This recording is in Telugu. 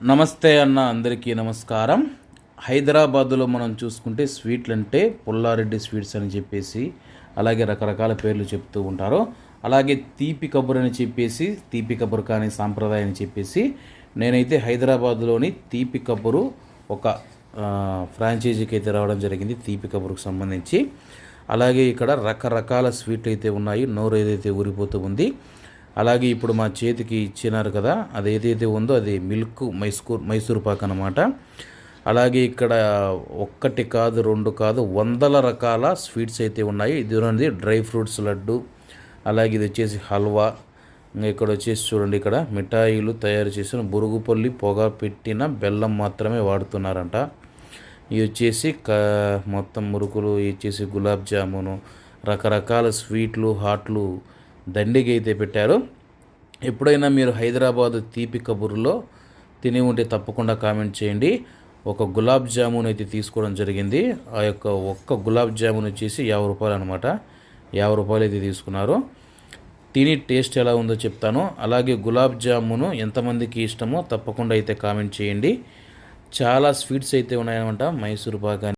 నమస్తే అన్న అందరికీ నమస్కారం. హైదరాబాదులో మనం చూసుకుంటే స్వీట్లు అంటే పుల్లారెడ్డి స్వీట్స్ అని చెప్పేసి అలాగే రకరకాల పేర్లు చెప్తూ ఉంటారు. అలాగే తీపి కబురు అని చెప్పేసి తీపి కబురు కానీ సాంప్రదాయం అని చెప్పేసి నేనైతే హైదరాబాద్లోని తీపి కబురు ఒక ఫ్రాంచైజీకి అయితే రావడం జరిగింది తీపి కబురుకు సంబంధించి. అలాగే ఇక్కడ రకరకాల స్వీట్లు అయితే ఉన్నాయి. నోరు ఏదైతే ఊరిపోతూ ఉంది అలాగే ఇప్పుడు మా చేతికి ఇచ్చినారు కదా అది ఏదైతే ఉందో అది మిల్క్ మైసూర్ మైసూర్ పాక్ అనమాట అలాగే ఇక్కడ ఒక్కటి కాదు రెండు కాదు వందల రకాల స్వీట్స్ అయితే ఉన్నాయి. ఇది ఉన్నది డ్రై ఫ్రూట్స్ లడ్డు అలాగే ఇది వచ్చేసి హల్వా ఇక్కడ వచ్చేసి చూడండి ఇక్కడ మిఠాయిలు తయారు చేసిన బురుగుపల్లి పొగ పెట్టిన బెల్లం మాత్రమే వాడుతున్నారంట. ఇవి వచ్చేసి క మొత్తం మురుకులు ఇవి వచ్చేసి గులాబ్ జామును రకరకాల స్వీట్లు హాట్లు దండిగా అయితే పెట్టారు. ఎప్పుడైనా మీరు హైదరాబాద్ తీపి కబుర్లో తిని ఉంటే తప్పకుండా కామెంట్ చేయండి. ఒక గులాబ్ జామున్ అయితే తీసుకోవడం జరిగింది. ఆ యొక్క ఒక్క గులాబ్ జామున్ వచ్చేసి యాభై రూపాయలు అనమాట యాభై రూపాయలు అయితే తీసుకున్నారు. తిని టేస్ట్ ఎలా ఉందో చెప్తాను. అలాగే గులాబ్ జామును ఎంతమందికి ఇష్టమో తప్పకుండా అయితే కామెంట్ చేయండి. చాలా స్వీట్స్ అయితే ఉన్నాయన్నమాట. మైసూర్ పాక్ అని